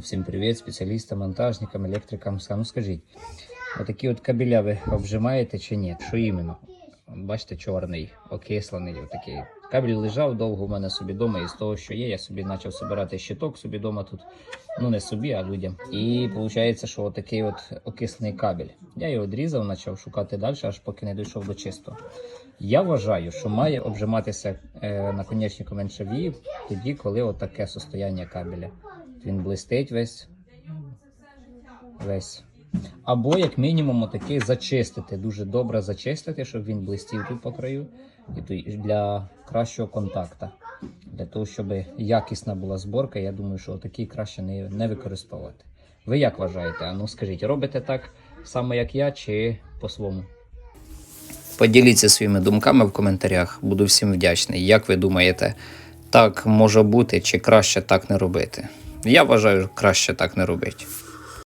Всім привіт, спеціалістам, монтажникам, електрикам. Ну скажіть, отакі от кабеля ви обжимаєте чи ні? Що іменно? Бачите, чорний, окислений, отакий. Кабель лежав довго у мене собі вдома, і з того, що є, я собі почав збирати щиток собі вдома тут. Ну не собі, а людям. І виходить, що отакий от окислений кабель. Я його відрізав, почав шукати далі, аж поки не дійшов до чистого. Я вважаю, що має обжиматися е, наконечником НШВІ тоді, коли отаке состояння кабеля. Він блистить весь. весь. Або, як мінімум, отакий зачистити. Дуже добре зачистити, щоб він блистів тут по краю. І для кращого контакту. Для того, щоб якісна була зборка, я думаю, що такий краще не, не використовувати. Ви як вважаєте? А ну скажіть, робите так само, як я, чи по-своєму? Поділіться своїми думками в коментарях. Буду всім вдячний. Як ви думаєте, так може бути, чи краще так не робити? Я вважаю, краще так не робити.